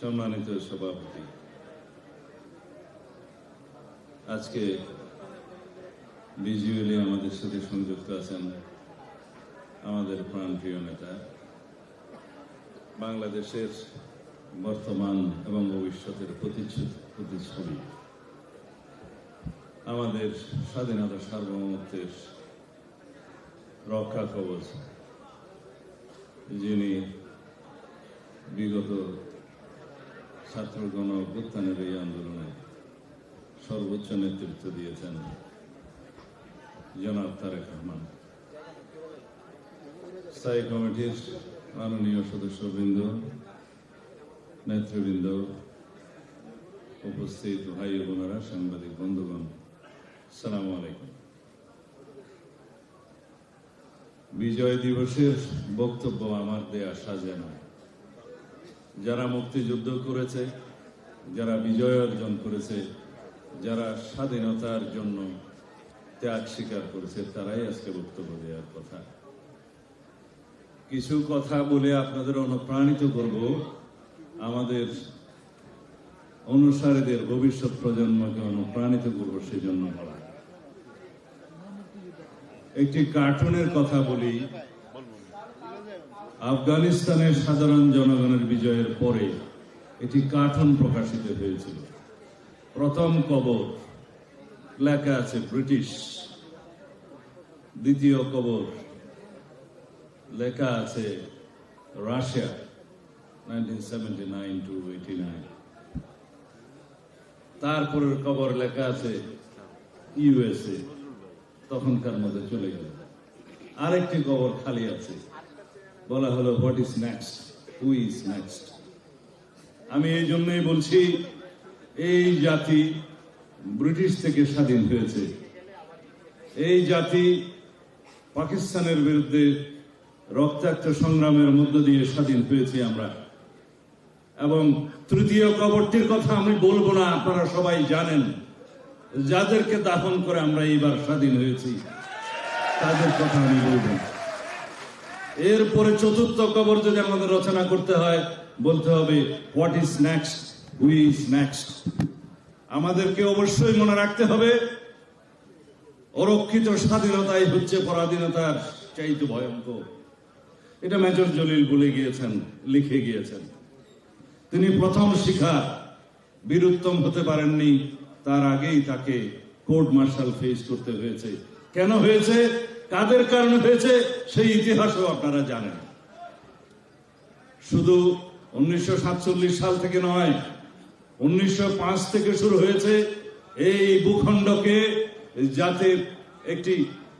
সম্মানিত সভাপতি, আজকে ভিজুয়ালি আমাদের সাথে সংযুক্ত আছেন আমাদের প্রাণপ্রিয় নেতা, বাংলাদেশের বর্তমান এবং ভবিষ্যতের প্রতিচ্ছবি। আমাদের স্বাধীনতা সার্বভৌমত্বের রক্ষা কবচ। যিনি বিগত ছাত্রগণ অভ্যুত্থানের এই আন্দোলনে সর্বোচ্চ নেতৃত্ব দিয়েছেন জনাব তারেক রহমান। স্থায়ী কমিটির মাননীয় সদস্যবৃন্দ, নেতৃবৃন্দ, উপস্থিত ভাই বোনেরা, সাংবাদিক বন্ধুগণ, সালাম আলাইকুম। বিজয় দিবসের বক্তব্য আমার দেয়া সাজে নয়। যারা মুক্তিযুদ্ধ করেছে, যারা বিজয় অর্জন করেছে, যারা স্বাধীনতার জন্য ত্যাগ স্বীকার করেছে, তারাই আজকে বক্তব্য দেওয়ার কথা। কিছু কথা বলে আপনাদের অনুপ্রাণিত করব। আমাদের অনুসারীদের ভবিষ্যৎ প্রজন্মকে অনুপ্রাণিত করব সেজন্য বলা। একটি কার্টুনের কথা বলি। আফগানিস্তানের সাধারণ জনগণের বিজয়ের পরে এটি কার্টুন প্রকাশিত হয়েছিল। প্রথম কবর লেখা আছে ব্রিটিশ। দ্বিতীয় কবর লেখা আছে রাশিয়া তারপরের কবর লেখা আছে ইউএসএ তখনকার মধ্যে চলে গেল। আরেকটি কবর খালি আছে। বলা হলো what is next who is next আমি এই জন্যই বলছি, এই জাতি ব্রিটিশ থেকে স্বাধীন হয়েছে। এই জাতি পাকিস্তানের বিরুদ্ধে রক্তাক্ত সংগ্রামের মধ্য দিয়ে স্বাধীন হয়েছি আমরা। এবং তৃতীয় কবরটির কথা আমি বলব না, আপনারা সবাই জানেন। যাদেরকে দাফন করে আমরা এইবার স্বাধীন হয়েছি, তাদের কথা আমি বলব এরপরে চতুর্থ কবর যদি আমাদের রচনা করতে হয়, বলতে হবে what is next who is next আমাদেরকে অবশ্যই মনে রাখতে হবে, অরক্ষিত স্বাধীনতাই হচ্ছে পরাধীনতার চাইতে ভয়ঙ্কর। এটা মেজর জলিল বলে গিয়েছেন, লিখে গিয়েছেন। তিনি প্রথম শিখা, বীরুত্তম হতে পারেননি তার আগেই তাকে কোর্ট মার্শাল ফেস করতে হয়েছে। কেন হয়েছে? কাদের কারণে হয়েছে? সেই ইতিহাসও আপনারা জানেন। শুধু উনিশশো সাতচল্লিশ সাল থেকে নয়, উনিশশো থেকে শুরু হয়েছে এই ভূখণ্ডকে জাতির একটি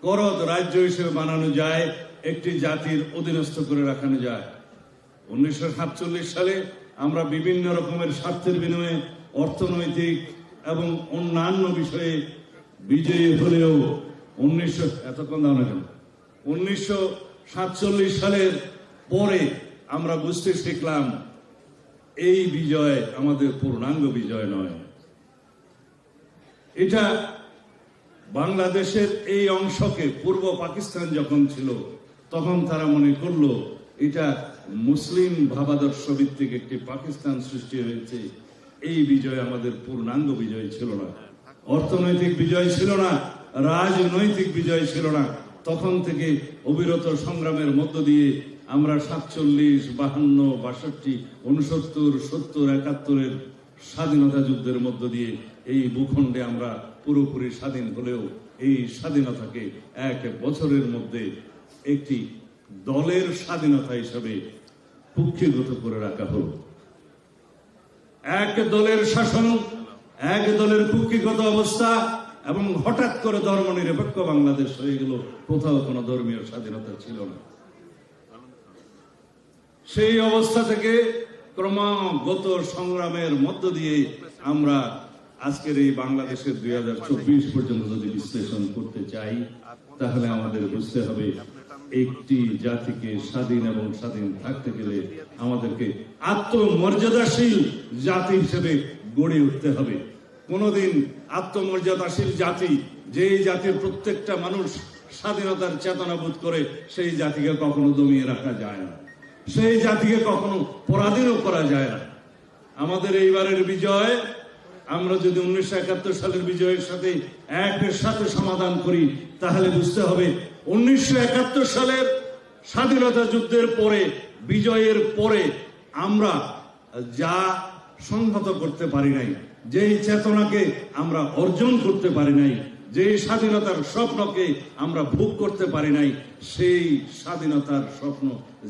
করদ রাজ্য হিসেবে বানানো যায়, একটি জাতির অধীনস্থ করে রাখানো যায়। উনিশশো সাতচল্লিশ সালে আমরা বিভিন্ন রকমের স্বার্থের বিনিময়ে অর্থনৈতিক এবং অন্যান্য বিষয়ে বিজয়ী হলেও উনিশশো এতক্ষণ দাও না কেন? উনিশশো সাতচল্লিশ সালের পরে আমরা বুঝতে শিখলাম, এই বিজয় আমাদের পূর্ণাঙ্গ বিজয় নয়। এটা বাংলাদেশের এই অংশকে, পূর্ব পাকিস্তান যখন ছিল, তখন তারা মনে করল, এটা মুসলিম ভাবাদর্শ ভিত্তিক একটি পাকিস্তান সৃষ্টি হয়েছে। এই বিজয় আমাদের পূর্ণাঙ্গ বিজয় ছিল না। অর্থনৈতিক বিজয় ছিল না, রাজনৈতিক বিজয় ছিল না। তখন থেকে অবিরত সংগ্রামের মধ্য দিয়ে আমরা সাতচল্লিশ, বাহান্ন, বাষট্টি উনসত্তর সত্তর, একাত্তরের স্বাধীনতা যুদ্ধের মধ্য দিয়ে এই ভূখণ্ডে আমরা পুরোপুরি স্বাধীন হলেও এই স্বাধীনতাকে এক বছরের মধ্যে একটি দলের স্বাধীনতা হিসাবে কুক্ষিগত করে রাখা হলো। এক দলের শাসন, এক দলের কুক্ষিগত অবস্থা এবং হঠাৎ করে ধর্ম নিরপেক্ষ বাংলাদেশ হয়ে গেল। কোথাও কোনো ধর্মীয় স্বাধীনতা ছিল না। সেই অবস্থা থেকে ক্রমাগত সংগ্রামের মধ্য দিয়ে আমরা আজকের এই বাংলাদেশের দুই হাজার চব্বিশ পর্যন্ত যদি বিশ্লেষণ করতে চাই, তাহলে আমাদের বুঝতে হবে একটি জাতিকে স্বাধীন এবং স্বাধীন থাকতে গেলে আমাদেরকে আত্মমর্যাদাশীল জাতি হিসেবে গড়ে উঠতে হবে। কোনোদিন আত্মমর্যাদাশীল জাতি যে জাতির প্রত্যেকটা মানুষ স্বাধীনতার চেতনা বোধ করে, সেই জাতিকে কখনো দমিয়ে রাখা যায় না। সেই জাতিকে কখনো পরাধীনও করা যায় না। আমাদের এইবারের বিজয়, আমরা যদি উনিশশো একাত্তর সালের বিজয়ের সাথে একের সাথে সমাধান করি, তাহলে বুঝতে হবে উনিশশো একাত্তর সালের স্বাধীনতা যুদ্ধের পরে, বিজয়ের পরে আমরা যা সংহত করতে পারি নাই, যেই চেতনাকে আমরা অর্জন করতে পারি নাই যে স্বাধীনতার স্বপ্নকে আমরা ভোগ করতে পারি নাই, সেই স্বাধীনতার স্বপ্ন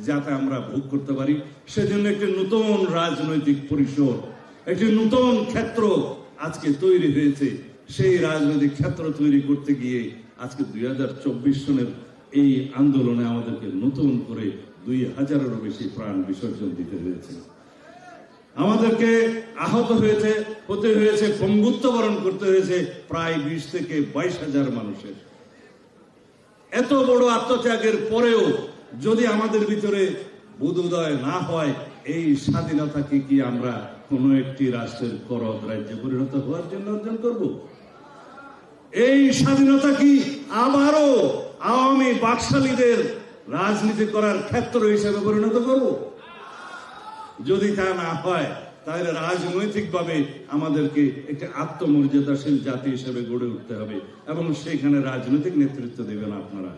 যাতে আমরা ভোগ করতে পারি, সেজন্য একটি নতুন রাজনৈতিক পরিসর, একটি নতুন ক্ষেত্র আজকে তৈরি হয়েছে। সেই রাজনৈতিক ক্ষেত্র তৈরি করতে গিয়ে আজকে দুই হাজার চব্বিশ সনের এই আন্দোলনে আমাদেরকে নতুন করে দুই হাজারেরও বেশি প্রাণ বিসর্জন দিতে হয়েছে। আমাদেরকে আহত হয়েছে, হতে হয়েছে, পঙ্গুত্ব বরণ করতে হয়েছে প্রায় বিশ থেকে বাইশ হাজার মানুষের। এত বড় আত্মত্যাগের পরেও যদি আমাদের ভিতরে বোধোদয় না হয়, এই স্বাধীনতাকে কি আমরা কোন একটি রাষ্ট্রের করদ রাজ্যে পরিণত হওয়ার জন্য অর্জন করব? এই স্বাধীনতা কি আবারও আওয়ামী বাকশালীদের রাজনীতি করার ক্ষেত্র হিসেবে পরিণত করব? যদি তা না হয়, তাহলে রাজনৈতিকভাবে আমাদেরকে একটি আত্মমর্যাদাশীল জাতি হিসেবে গড়ে উঠতে হবে এবং সেখানে রাজনৈতিক নেতৃত্ব দেবেন আপনারা।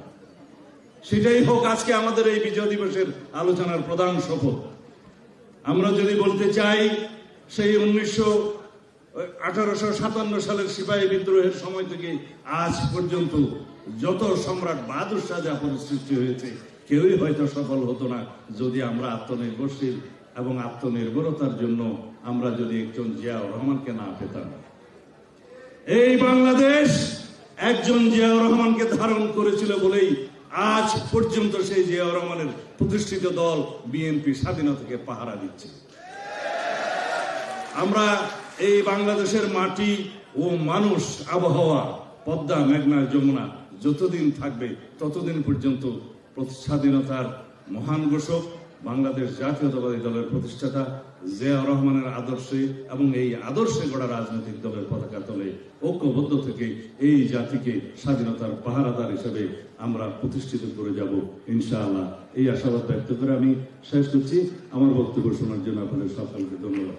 সেটাই হোক আজকে আমাদের এই বিজয় দিবসের আলোচনার প্রধান শপথ আমরা যদি বলতে চাই, সেই উনিশশো আঠারোশো সাতান্ন সালের সিপাহী বিদ্রোহের সময় থেকে আজ পর্যন্ত যত সম্রাট বাহাদুর শাহ জাফরের সৃষ্টি হয়েছে, কেউই হয়তো সফল হতো না যদি আমরা আত্মনির্ভরশীল এবং আত্মনির্ভরতার জন্য আমরা যদি একজন জিয়াউর রহমানকে না পেতাম। এই বাংলাদেশ একজন জিয়াউর রহমানকে ধারণ করেছিল বলেই আজ পর্যন্ত সেই জিয়াউর রহমানের প্রতিষ্ঠিত দল বিএনপি স্বাধীনতাকে পাহারা দিচ্ছে। আমরা এই বাংলাদেশের মাটি ও মানুষ আবহাওয়া, পদ্মা, মেঘনা, যমুনা যতদিন থাকবে ততদিন পর্যন্ত স্বাধীনতার মহান ঘোষক বাংলাদেশ জাতীয়তাবাদী দলের প্রতিষ্ঠাতা জিয়া রহমানের আদর্শে এবং এই আদর্শে গড়া রাজনৈতিক দলের পতাকা তলে ঐক্যবদ্ধ থেকে এই জাতিকে স্বাধীনতার পাহারাদার হিসেবে আমরা প্রতিষ্ঠিত করে যাব, ইনশাআল্লাহ। এই আশাবাদ ব্যক্ত করে আমি শেষ করছি। আমার বক্তব্য শোনার জন্য আপনাদের সকলকে ধন্যবাদ।